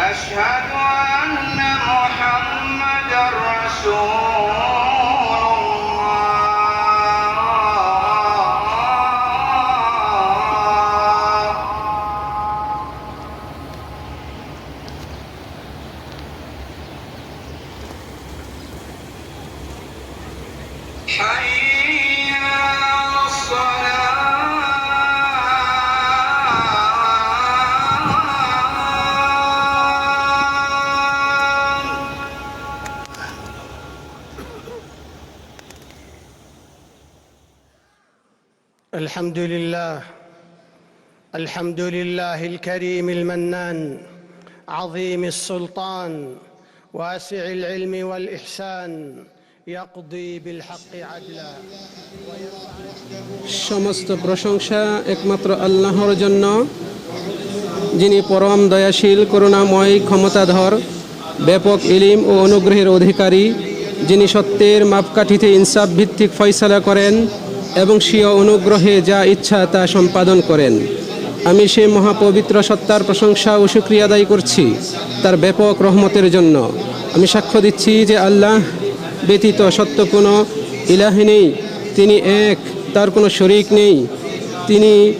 أشهد أن محمد رسول الحمد لله الحمد لله الكريم المنان عظيم السلطان واسع العلم والاحسان يقضي بالحق عدلا সমস্ত প্রশংসা একমাত্র আল্লাহর জন্য যিনি পরম দয়াশীল করুণাময় ক্ষমতাধর ব্যাপক ইলিম ও অনুগ্রহের অধিকারী যিনি সত্যের মাপকাঠিতে ইনসাফ ভিত্তিক ফয়সালা করেন এবং স্বীয় অনুগ্রহে যা ইচ্ছা তা সম্পাদন করেন। আমি সেই মহাপবিত্র সত্তার প্রশংসা ও শুক্রিয়া আদায় করছি তার ব্যাপক রহমতের জন্য। আমি সাক্ষ্য দিচ্ছি যে আল্লাহ ব্যতীত সত্য কোনো ইলাহি নেই, তিনি এক, তার কোনো শরিক নেই। তিনি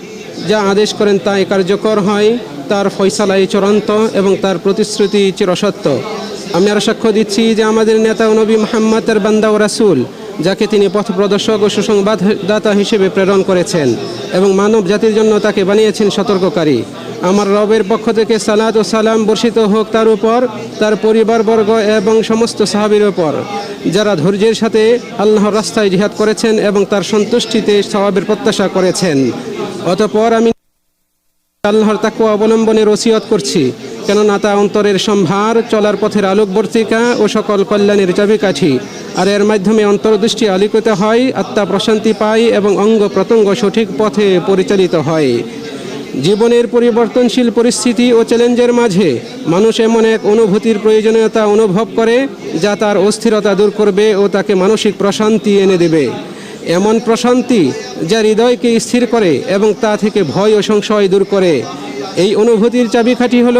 যা আদেশ করেন তাই কার্যকর হয়, তার ফয়সালাই চূড়ান্ত এবং তার প্রতিশ্রুতি চিরসত্য। আমি আরও সাক্ষ্য দিচ্ছি যে আমাদের নেতা নবী মোহাম্মদের বান্দা ও রাসুল যাকে তিনি পথ প্রদর্শক ও সুসংবাদদাতা হিসেবে প্রেরণ করেছেন এবং মানব জাতির জন্য তাকে বানিয়েছেন সতর্ককারী। আমার রবের পক্ষ থেকে সালাদ ও সালাম বর্ষিত হোক তার উপর, তার পরিবারবর্গ এবং সমস্ত সাহাবির উপর। যারা ধৈর্যের সাথে আল্লাহর রাস্তায় জিহাদ করেছেন এবং তার সন্তুষ্টিতে স্বভাবের প্রত্যাশা করেছেন। অতপর আমি আল্লাহর তাকে অবলম্বনের ওসিয়ত করছি, কেননা তা অন্তরের সম্ভার, চলার পথের আলোকবর্তিকা ও সকল কল্যাণের চাবিকাঠি। আর এর মাধ্যমে অন্তর্দৃষ্টি আলোকিত হয়, আত্মা প্রশান্তি পায় এবং অঙ্গ প্রত্যঙ্গ সঠিক পথে পরিচালিত হয়। জীবনের পরিবর্তনশীল পরিস্থিতি ও চ্যালেঞ্জের মাঝে মানুষ এমন এক অনুভূতির প্রয়োজনীয়তা অনুভব করে, যা তার অস্থিরতা দূর করবে ও তাকে মানসিক প্রশান্তি এনে দেবে। এমন প্রশান্তি যা হৃদয়কে স্থির করে এবং তা থেকে ভয় ও সংশয় দূর করে। এই অনুভূতির চাবিকাঠি হল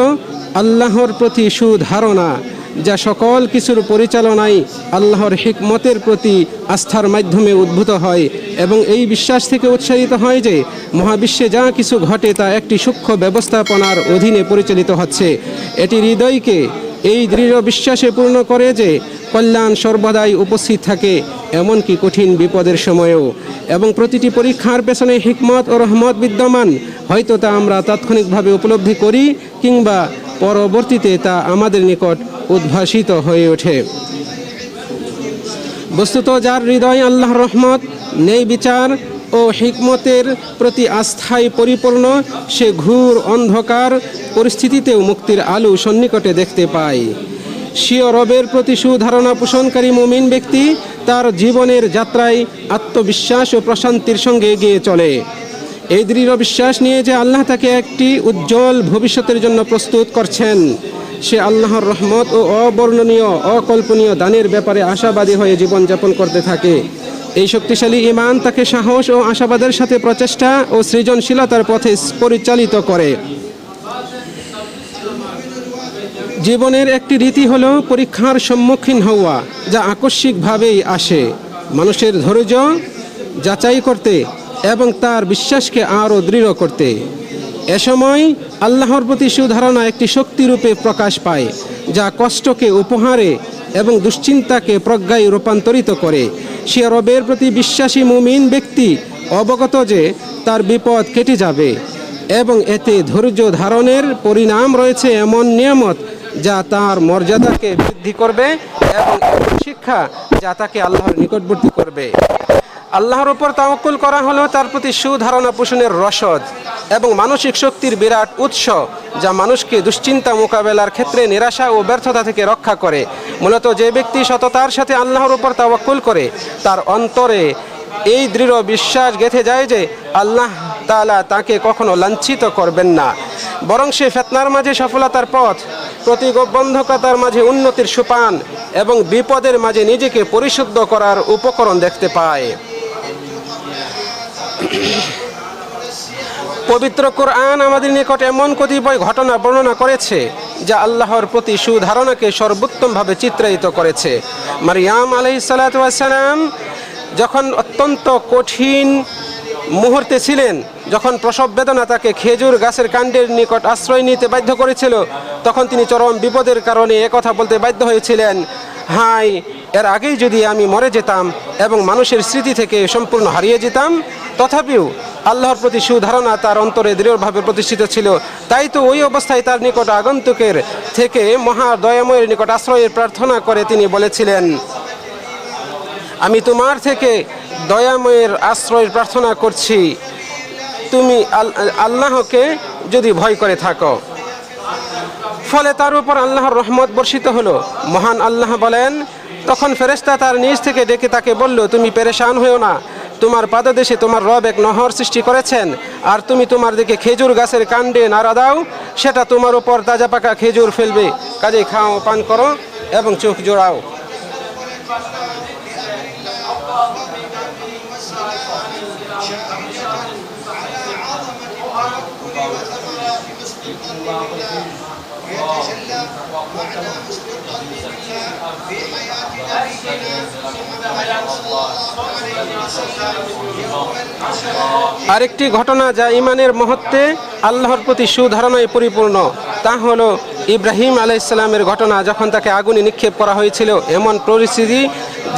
আল্লাহর প্রতি সুধারণা, যা সকল কিছুর পরিচালনায় আল্লাহর হিকমতের প্রতি আস্থার মাধ্যমে উদ্ভূত হয় এবং এই বিশ্বাস থেকে উৎসাহিত হয় যে মহাবিশ্বে যা কিছু ঘটে তা একটি সূক্ষ্ম ব্যবস্থাপনার অধীনে পরিচালিত হচ্ছে। এটি হৃদয়কে এই দৃঢ় বিশ্বাসে পূর্ণ করে যে কল্যাণ সর্বদাই উপস্থিত থাকে, এমনকি কঠিন বিপদের সময়েও। এবং প্রতিটি পরীক্ষার পেছনে হিকমত ও রহমত বিদ্যমান। হয়তো তা আমরা তাৎক্ষণিকভাবে উপলব্ধি করি, কিংবা পরবর্তীতে তা আমাদের নিকট উদ্ভাসিত হয়ে ওঠে। বস্তুত যার হৃদয় আল্লাহর রহমত, নেই বিচার ও হিকমতের প্রতি আস্থায় পরিপূর্ণ, সে ঘুর অন্ধকার পরিস্থিতিতেও মুক্তির আলো সন্নিকটে দেখতে পায়। স্বীয় রবের প্রতি সুধারণা পোষণকারী মুমিন ব্যক্তি তার জীবনের যাত্রায় আত্মবিশ্বাস ও প্রশান্তির সঙ্গে এগিয়ে চলে। এই দৃঢ় বিশ্বাস নিয়ে যে আল্লাহ তাকে একটি উজ্জ্বল ভবিষ্যতের জন্য প্রস্তুত করছেন, সে আল্লাহর রহমত ও অবর্ণনীয়, অকল্পনীয় দানের ব্যাপারে আশাবাদী হয়ে জীবনযাপন করতে থাকে। এই শক্তিশালী ইমান তাকে সাহস ও আশাবাদের সাথে প্রচেষ্টা ও সৃজনশীলতার পথে পরিচালিত করে। জীবনের একটি রীতি হলো পরীক্ষার সম্মুখীন হওয়া, যা আকস্মিকভাবেই আসে। মানুষের ধৈর্য যাচাই করতে এবং তার বিশ্বাসকে আরও দৃঢ় করতে। এ সময় আল্লাহর প্রতি সুধারণা একটি শক্তিরূপে প্রকাশ পায়, যা কষ্টকে উপহারে এবং দুশ্চিন্তাকে প্রজ্ঞায় রূপান্তরিত করে। সে রবের প্রতি বিশ্বাসী মুমিন ব্যক্তি অবগত যে তার বিপদ কেটে যাবে, এবং এতে ধৈর্য ধারণের পরিণাম রয়েছে এমন নিয়ামত যা তার মর্যাদাকে বৃদ্ধি করবে এবং শিক্ষা যা তাকে আল্লাহর নিকটবর্তী করবে। আল্লাহর উপর তাওকুল করা হলো তার প্রতি সুধারণা পোষণের রসদ এবং মানসিক শক্তির বিরাট উৎস যা মানুষকে দুশ্চিন্তা মোকাবেলার ক্ষেত্রে নিরাশা ও ব্যর্থতা থেকে রক্ষা করে। মূলত যে ব্যক্তি সততার সাথে আল্লাহর উপর তাওয়াক্কুল করে, তার অন্তরে এই দৃঢ় বিশ্বাস গেঁথে যায় যে আল্লাহ তালা তাকে কখনো লাঞ্ছিত করবেন না। বরং সে ফেতনার মাঝে সফলতার পথ প্রতিবন্ধকতার মাঝে উন্নতির সোপান এবং বিপদের মাঝে নিজেকে পরিশুদ্ধ করার উপকরণ দেখতে পায়। পবিত্র কোরআন আমাদের নিকট এমন কতিপয় ঘটনা বর্ণনা করেছে, যা আল্লাহর প্রতি সুধারণাকে সর্বোত্তমভাবে চিত্রায়িত করেছে। মারিয়াম আলাইসালাম যখন অত্যন্ত কঠিন মুহূর্তে ছিলেন, যখন প্রসব বেদনা তাকে খেজুর গাছের কাণ্ডের নিকট আশ্রয় নিতে বাধ্য করেছিল, তখন তিনি চরম বিপদের কারণে একথা বলতে বাধ্য হয়েছিলেন, হাই, এর আগেই যদি আমি মরে যেতাম এবং মানুষের স্মৃতি থেকে সম্পূর্ণ হারিয়ে যেতাম, তথাপিও আল্লাহর প্রতি সুধারণা তার অন্তরে দৃঢ়ভাবে প্রতিষ্ঠিত ছিল, তাই তো ওই অবস্থায় তার নিকট আগন্তুকের থেকে মহা দয়াময়ের নিকট আশ্রয়ের প্রার্থনা করে তিনি বলেছিলেন, আমি তোমার থেকে দয়াময়ের আশ্রয় প্রার্থনা করছি। তুমি আল্লাহকে যদি ভয় করে থাকো। ফলে তার উপর আল্লাহর রহমত বর্ষিত হলো। মহান আল্লাহ বলেন, তখন ফেরেশতা তার নিজ থেকে ডেকে তাকে বলল, তুমি পেরেশান হয়েও না। তোমার পাদদেশে তোমার রব এক নহর সৃষ্টি করেছেন। আর তুমি তোমার দিকে খেজুর গাছের কাণ্ডে নাড়া দাও। সেটা তোমার উপর তাজা পাকা খেজুর ফেলবে। কাজে খাও, পান করো এবং চোখ জোড়াও। আরেকটি ঘটনা যা ইমানের মহত্বে আল্লাহর প্রতি সুধারণায় পরিপূর্ণ, তা হলো ইব্রাহিম আলাইসাল্লামের ঘটনা যখন তাকে আগুনে নিক্ষেপ করা হয়েছিল, এমন পরিস্থিতি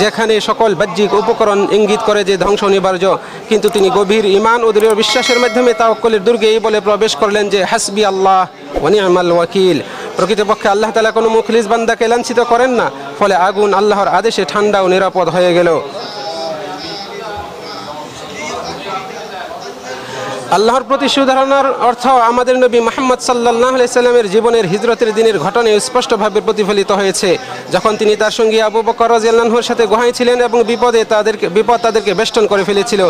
যেখানে সকল বাহ্যিক উপকরণ ইঙ্গিত করে যে ধ্বংস অনিবার্য, কিন্তু তিনি গভীর ইমান ও দৃঢ় বিশ্বাসের মাধ্যমে তাওক্কলের দুর্গে এই বলে প্রবেশ করলেন যে, হাসবি আল্লাহ ওয়ানিয়ামাল ওয়াকিল। প্রকৃতপক্ষে আল্লাহ তালা কোনো মুখলিস বান্দাকে লাঞ্ছিত করেন না, ফলে আগুন আল্লাহর আদেশে ঠান্ডা ও নিরাপদ হয়ে গেল। আল্লাহর প্রতি সুধারণার অর্থ আমাদের নবী মোহাম্মদ সাল্লাহ সাল্লামের জীবনের হিজরতের দিনের ঘটনায় স্পষ্টভাবে প্রতিফলিত হয়েছে। যখন তিনি তার সঙ্গী আবু বকর রাজিয়াল্লাহর সাথে গোহাই ছিলেন এবং বিপদে তাদেরকে বিপদ তাদেরকে বেষ্টন করে ফেলেছিল,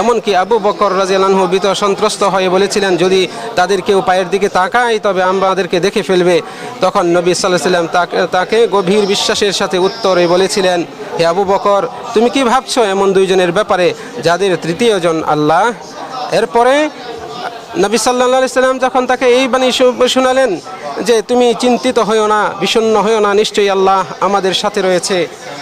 এমনকি আবু বকর রাজিয়াল্লাহ বিত সন্ত্রস্ত হয়ে বলেছিলেন, যদি তাদের কেউ পায়ের দিকে তাকায়, তবে আমাদেরকে দেখে ফেলবে। তখন নবী সাল্লাহ সাল্লাম তাকে তাকে গভীর বিশ্বাসের সাথে উত্তরে বলেছিলেন, হে আবু বকর, তুমি কি ভাবছ এমন দুইজনের ব্যাপারে, যাদের তৃতীয়জন আল্লাহ? এরপরে নবী সাল্লা সাল্লাম যখন তাকে এই বাণী শুনালেন যে তুমি চিন্তিত হইও না বিষণ্ন হইও না, নিশ্চয়ই আল্লাহ আমাদের সাথে রয়েছে,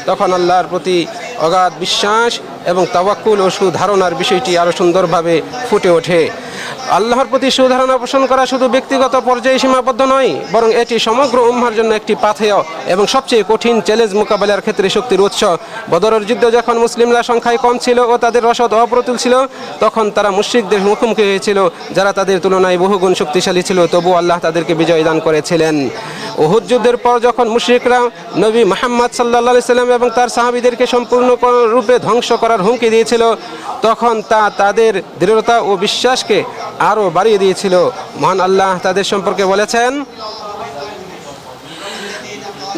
তখন আল্লাহর প্রতি অগাধ বিশ্বাস এবং তাওয়াক্কুল ও সুধারণার বিষয়টি আরও সুন্দরভাবে ফুটে ওঠে। আল্লাহর প্রতি সুধারণা পোষণ করা শুধু ব্যক্তিগত পর্যায়ে সীমাবদ্ধ নয়, বরং এটি সমগ্র উম্মার জন্য একটি পাথেয় এবং সবচেয়ে কঠিন চ্যালেঞ্জ মোকাবেলার ক্ষেত্রে শক্তির উৎস। বদরের যুদ্ধ যখন মুসলিমরা সংখ্যায় কম ছিল ও তাদের রসদ অপ্রতুল ছিল, তখন তারা মুশ্রিকদের মুখোমুখি হয়েছিল, যারা তাদের তুলনায় বহুগুণ শক্তিশালী ছিল তবু আল্লাহ তাদেরকে বিজয় দান করেছিলেন। উহুদ যুদ্ধের পর যখন মুশ্রিকরা নবী মোহাম্মদ সাল্লা সাল্লাম এবং তার সাহাবিদেরকে সম্পূর্ণ রূপে ধ্বংস করার হুমকি দিয়েছিল তখন তা তাদের দৃঢ়তা ও বিশ্বাসকে আরও বাড়িয়ে দিয়েছিল। মহান আল্লাহ তাদের সম্পর্কে বলেছেন,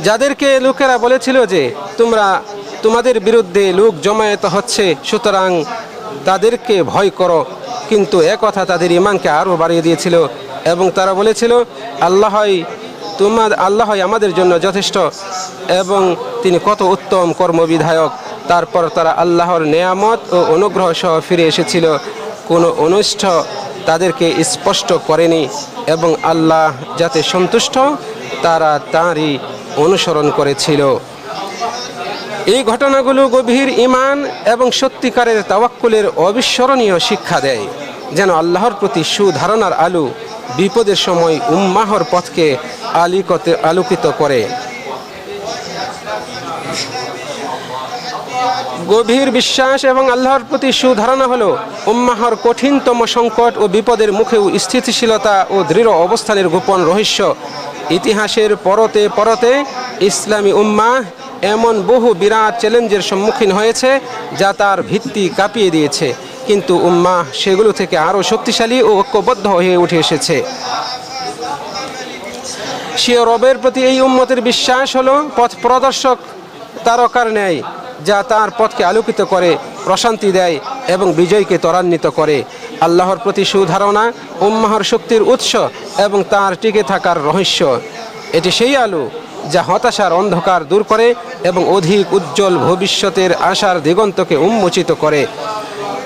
যাদেরকে লোকেরা বলেছিল যে তোমরা তোমাদের বিরুদ্ধে লোক জমায়েত হচ্ছে, সুতরাং তাদেরকে ভয় করো। কিন্তু কথা তাদের ইমানকে আরও বাড়িয়ে দিয়েছিল এবং তারা বলেছিল, আল্লাহই তোমার, আল্লাহই আমাদের জন্য যথেষ্ট এবং তিনি কত উত্তম কর্মবিধায়ক। তারপর তারা আল্লাহর নেয়ামত ও অনুগ্রহ সহ ফিরে এসেছিল। কোনো অনুষ্ঠ তাদেরকে স্পষ্ট করেনি এবং আল্লাহ যাতে সন্তুষ্ট, তারা তাঁরই অনুসরণ করেছিল। এই ঘটনাগুলো গভীর ইমান এবং সত্যিকারের তাওয়াক্কুলের অবিস্মরণীয় শিক্ষা দেয়, যেন আল্লাহর প্রতি সুধারণার আলু বিপদের সময় উম্মাহর পথকে আলিকতে আলোকিত করে। গভীর বিশ্বাস এবং আল্লাহর প্রতি সুধারণা হলো উম্মাহর কঠিনতম সংকট ও বিপদের মুখেও স্থিতিশীলতা ও দৃঢ় অবস্থানের গোপন রহস্য। ইতিহাসের পরতে পরতে ইসলামী উম্মাহ এমন বহু বিরাট চ্যালেঞ্জের সম্মুখীন হয়েছে যা তার ভিত্তি কাঁপিয়ে দিয়েছে। কিন্তু উম্মাহ সেগুলো থেকে আরও শক্তিশালী ও ঐক্যবদ্ধ হয়ে উঠে এসেছে। সে রবের প্রতি এই উম্মতের বিশ্বাস হলো পথ প্রদর্শক, তারকার ন্যায়। যা তার পথকে আলোকিত করে, প্রশান্তি দেয় এবং বিজয়কে ত্বরান্বিত করে। আল্লাহর প্রতি সুধারণা, উম্মাহর শক্তির উৎস এবং তার টিকে থাকার রহস্য। এটি সেই আলো যা হতাশার অন্ধকার দূর করে এবং অধিক উজ্জ্বল ভবিষ্যতের আশার দিগন্তকে উন্মোচিত করে।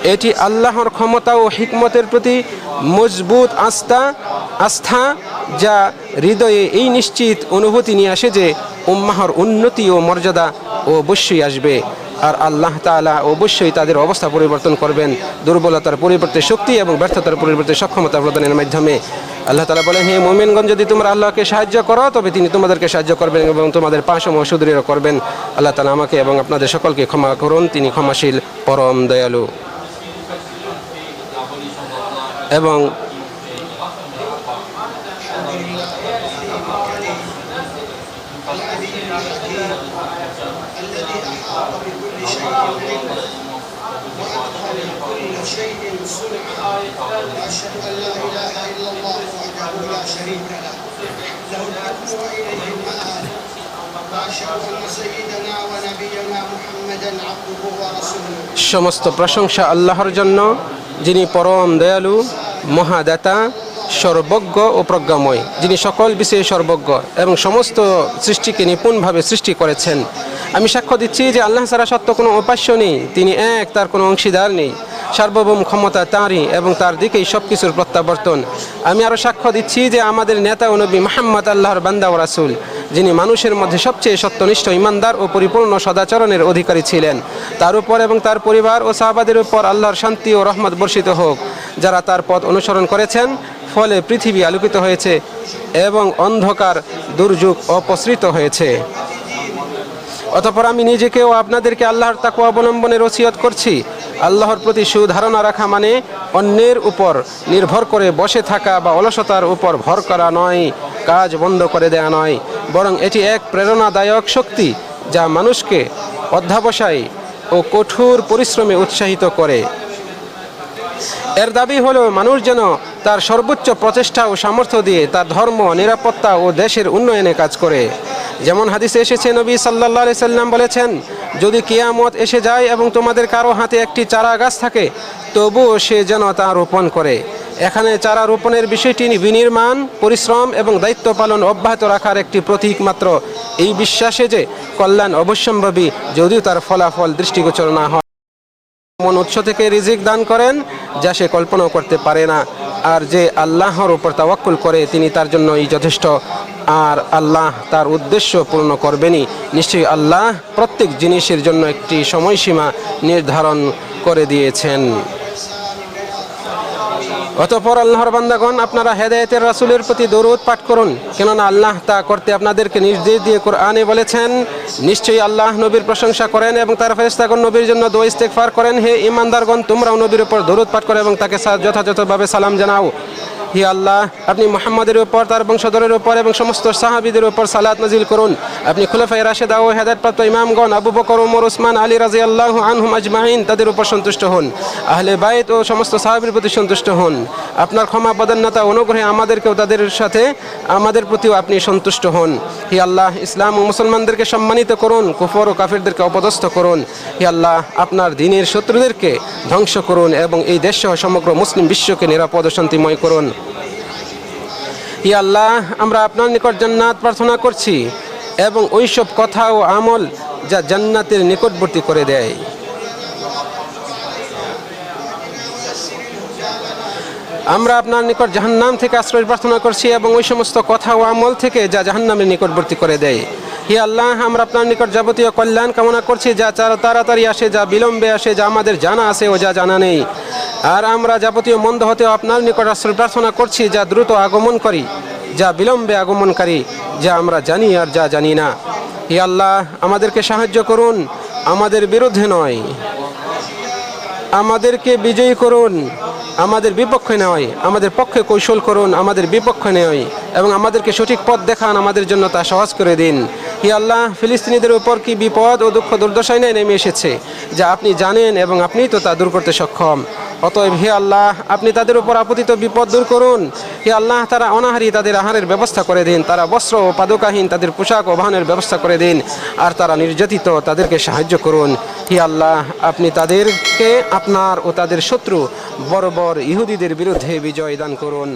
এটি আল্লাহর ক্ষমতা ও হিকমতের প্রতি মজবুত আস্থা আস্থা যা হৃদয়ে এই নিশ্চিত অনুভূতি নিয়ে আসে যে, উম্মাহর উন্নতি ও মর্যাদা অবশ্যই আসবে। আর আল্লাহ তাআলা অবশ্যই তাদের অবস্থা পরিবর্তন করবেন। দুর্বলতার পরিবর্তে শক্তি এবং ব্যর্থতার পরিবর্তে সক্ষমতা প্রদানের মাধ্যমে। আল্লাহ তালা বলেন, হে মোমিনগঞ্জ যদি তোমরা আল্লাহকে সাহায্য করো, তবে তিনি তোমাদেরকে সাহায্য করবেন এবং তোমাদের পাশসমূহ সুদৃঢ় করবেন। আল্লাহ তালা আমাকে এবং আপনাদের সকলকে ক্ষমা করুন, তিনি ক্ষমাশীল, পরম দয়ালু। এবং كل شيء صنع واشهد ان لا اله الا الله وحده لا شريك له له الحكم واليه المآب واشهد ان سيدنا ونبينا محمدا عبده ورسوله সমস্ত প্রশংসা আল্লাহর জন্য যিনি পরম দয়ালু মহাদাতা সর্বজ্ঞ ও প্রজ্ঞাময় যিনি সকল বিষয়ে সর্বজ্ঞ এবং সমস্ত সৃষ্টিকে নিপুণভাবে সৃষ্টি করেছেন আমি সাক্ষ্য দিচ্ছি যে আল্লাহ ছাড়া সত্য কোনো উপাস্য নেই। তিনি এক, তার কোনো অংশীদার নেই। সার্বভৌম ক্ষমতা তাঁরই এবং তার দিকেই সব কিছুর প্রত্যাবর্তন। আমি আরও সাক্ষ্য দিচ্ছি যে আমাদের নেতা ও নবী মাহমদ আল্লাহর বান্দা ও রাসুল, যিনি মানুষের মধ্যে সবচেয়ে সত্যনিষ্ঠ ইমানদার ও পরিপূর্ণ সদাচরণের অধিকারী ছিলেন। তার উপর এবং তার পরিবার ও সাহাবাদের উপর আল্লাহর শান্তি ও রহমত বর্ষিত হোক। যারা তার পথ অনুসরণ করেছেন, ফলে পৃথিবী আলোকিত হয়েছে এবং অন্ধকার, দুর্যোগ অপসৃত হয়েছে। অতপর আমি নিজেকেও আপনাদেরকে আল্লাহর তাকু অবলম্বনের ওসিয়ত করছি। আল্লাহর প্রতি সুধারণা রাখা মানে অন্যের উপর নির্ভর করে বসে থাকা বা অলসতার উপর ভর করা নয়, কাজ বন্ধ করে দেয়া নয়। বরং এটি এক প্রেরণাদায়ক শক্তি যা মানুষকে অধ্যাবসায় ও কঠোর পরিশ্রমে উৎসাহিত করে। এর দাবি হলো মানুষ যেন তার সর্বোচ্চ প্রচেষ্টা ও সামর্থ্য দিয়ে তার ধর্ম, নিরাপত্তা ও দেশের উন্নয়নে কাজ করে। যেমন হাদিসে এসেছে, নবী সাল্লাহ সাল্লাম বলেছেন, যদি কিয়ামত এসে যায় এবং তোমাদের কারও হাতে একটি চারা গাছ থাকে, তবুও সে যেন তা রোপণ করে। এখানে চারা রোপণের বিষয়টি বিনির্মাণ, পরিশ্রম এবং দায়িত্ব পালন অব্যাহত রাখার একটি প্রতীক মাত্র। এই বিশ্বাসে যে কল্যাণ অবশ্যম্ভাবী, যদিও তার ফলাফল দৃষ্টিগোচর না হয়। এমন উৎস থেকে রিজিক দান করেন, যা সে কল্পনাও করতে পারে না। আর যে আল্লাহর উপর তাওয়াক্কুল করে, তিনি তার জন্য এই যথেষ্ট। আর আল্লাহ তার উদ্দেশ্য পূর্ণ করবেনই। নিশ্চয়ই আল্লাহ প্রত্যেক জিনিসের জন্য একটি সময়সীমা নির্ধারণ করে দিয়েছেন। অতঃপর আল্লাহর বান্দাগণ, আপনারা হেদায়েতের রাসুলের প্রতি দরুদ পাঠ করুন। কেননা আল্লাহ তা করতে আপনাদেরকে নির্দেশ দিয়ে কোরআনে বলেছেন, নিশ্চয়ই আল্লাহ নবীর প্রশংসা করেন এবং তার ফেরেশতাগণ নবীর জন্য দোয়া ইস্তেগফার করেন। হে ইমানদারগণ তোমরাও নবীর উপর দরুদ পাঠ করো এবং তাকে যথাযথভাবে সালাম জানাও। হি আল্লাহ, আপনি মোহাম্মদের উপর, তার বংশধরের উপর এবং সমস্ত সাহাবিদের উপর সালাত নাজিল করুন। আপনি খুলাফাই রাশেদা ও হেদায়তপ্রাপ্ত ইমামগণ আবু বকর ওমর ওসমান আলী রাজি আল্লাহ আনহুম আজমাইন, তাদের উপর সন্তুষ্ট হন। আহলে বাইত ও সমস্ত সাহাবির প্রতি সন্তুষ্ট হন। আপনার ক্ষমা বদান্যতা অনুগ্রহে আমাদেরকেও তাদের সাথে, আমাদের প্রতিও আপনি সন্তুষ্ট হন। হি আল্লাহ, ইসলাম ও মুসলমানদেরকে সম্মানিত করুন, কুফর ও কাফিরদেরকে অপদস্থ করুন। হি আল্লাহ, আপনার দিনের শত্রুদেরকে ধ্বংস করুন এবং এই দেশ সহ সমগ্র মুসলিম বিশ্বকে নিরাপদ শান্তিময় করুন। ই আল্লাহ, আমরা আপনার নিকট জান্নাত প্রার্থনা করছি এবং ওইসব কথা ও আমল যা জান্নাতের নিকটবর্তী করে দেয়। আমরা আপনার নিকট জাহান্নাম থেকে আশ্রয় প্রার্থনা করছি এবং ওই সমস্ত কথা ও আমল থেকে যা জাহান্নামের নিকটবর্তী করে দেয়। হি আল্লাহ, আমরা আপনার নিকট যাবতীয় কল্যাণ কামনা করছি যা তাড়াতাড়ি আসে, যা বিলম্বে আসে, যা আমাদের জানা আছে ও যা জানা নেই। আর আমরা যাবতীয় মন্দ হতে আপনার নিকট আশ্রয় প্রার্থনা করছি যা দ্রুত আগমন করি, যা বিলম্বে আগমনকারী যা আমরা জানি আর যা জানি না। হি আল্লাহ, আমাদেরকে সাহায্য করুন, আমাদের বিরুদ্ধে নয়। আমাদেরকে বিজয়ী করুন, আমাদের বিপক্ষে নয়। আমাদের পক্ষে কৌশল করুন, আমাদের বিপক্ষে নয়। এবং আমাদেরকে সঠিক পথ দেখান, আমাদের জন্য তা সহজ করে দিন। হি আল্লাহ, ফিলিস্তিনিদের উপর কি বিপদ ও দুঃখ দুর্দশায় নাই নেমে এসেছে, যা আপনি জানেন এবং আপনিই তো তা দূর করতে সক্ষম। অতএব হে আল্লাহ, আপনি তাদের উপর আপতিত বিপদ দূর করুন। হে আল্লাহ, তারা অনাহারি তাদের আহারের ব্যবস্থা করে দিন, তারা বস্ত্র ও পাদুকাহীন তাদের পোশাক ও বাহনের ব্যবস্থা করে দিন, আর তারা নির্যাতিত তাদেরকে সাহায্য করুন। হি আল্লাহ, আপনি তাদেরকে আপনার ও তাদের শত্রু বড় ইহুদিদের বিরুদ্ধে বিজয় দান করুন।